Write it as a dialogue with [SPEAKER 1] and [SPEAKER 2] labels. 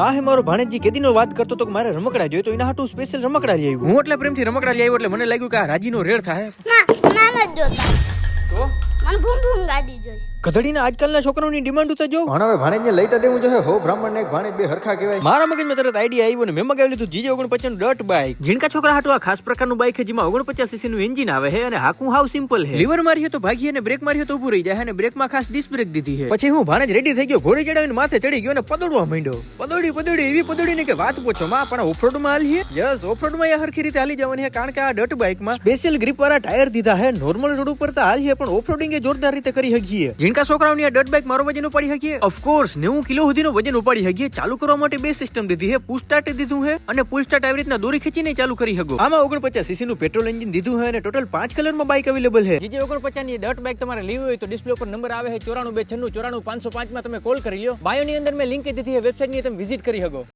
[SPEAKER 1] આ હે મારો ભાણેજી કેદીનો વાત કરતો તો કે મારે રમકડા જોઈએ તો એના હાટુ સ્પેશિયલ રમકડા લઈ આવ્યું. હું એટલે પ્રેમથી રમકડા લઈ આવ્યો એટલે મને લાગ્યું કે આ રાજીનો રેડ થાય.
[SPEAKER 2] ના ના જોતા.
[SPEAKER 1] તો?
[SPEAKER 2] મને ભૂમ ભૂમ ગાડી જોઈ.
[SPEAKER 1] ગધડીના આજકાલના છોકરાઓની ડિમાન્ડ તો જો.
[SPEAKER 3] ભણ હવે ભાણેજને લઈ તો દેવું જોઈએ. હો બ્રાહ્મણ ને ભાણેજ બે હરખા કહેવાય.
[SPEAKER 1] મારા મગજમાં તરત આઈડિયા આવ્યો ને મેં મગાવી લીધું જીજે ઓગણપચાસનું ડર્ટ બાઇક જીણકા છોકરા હાટુ આ ખાસ પ્રકારનું બાઇક છે જેમાં ઓગણપચાસ સીસી નું એન્જિન આવે છે અને હાકું હાવ સિમ્પલ છે. લીવર મારીએ તો ભાગીએ અને બ્રેક મારીએ તો ઊભું રહી જાય અને બ્રેકમાં ખાસ ડિસ્ક બ્રેક દીધી છે. પછી હું ભાણેજ રેડી થઈ ગયો ઘોડી ચડાવીને માથે ચડી ગયો અને પદોડવા માંડ્યો. પદોડી પદોડી, એવી પદોડી ને કે વાત પૂછો, માં, પણ ઓફરોડમાં હાલીએ? યસ ઓફરોડમાં હરખી રીતે હાલી જવાની કારણ કે આ ડટ બાઇકમાં સ્પેશિયલ ગ્રીપ વાળા ટાયર દીધા હે નોર્મલ રોડ ઉપર તો હાલીએ, પણ ઓફરોડિંગ એ જોરદાર રીતે કરી શકીએ જીણકા છોકરાઓની આ ડટ બાઇક મારો વજન ઉપાડી હકીએ? ઓફકોર્સ નેવું કિલો સુધીનું વજન ઉપાડી હકીએ, ચાલુ કરવા માટે બે સિસ્ટમ દીધી હે પુશ સ્ટાર્ટ દીધું હે, અને પુશ સ્ટાર્ટ આવી રીતના દોરી ખેંચીને ચાલુ કરી હકો. આમાં ઓગણપચાસ સીસી નું પેટ્રોલ એન્જિન દીધું હે, અને ટોટલ પાંચ કલરમાં બાઇક અવેલેબલ છે જે ઓગણપચાસની ડટ બાઇક તમારે લેવી હોય તો ડિસ્પ્લે ઉપર નંબર આવે છે ચોરાણું બે છન્નું, ચોરાણું પાંચસો પાંચમાં તમે કોલ કરી લો બાયો ની અંદર મેં લિંક દીધી હે વેબસાઇટની તમે વિઝિટ કરી શકો.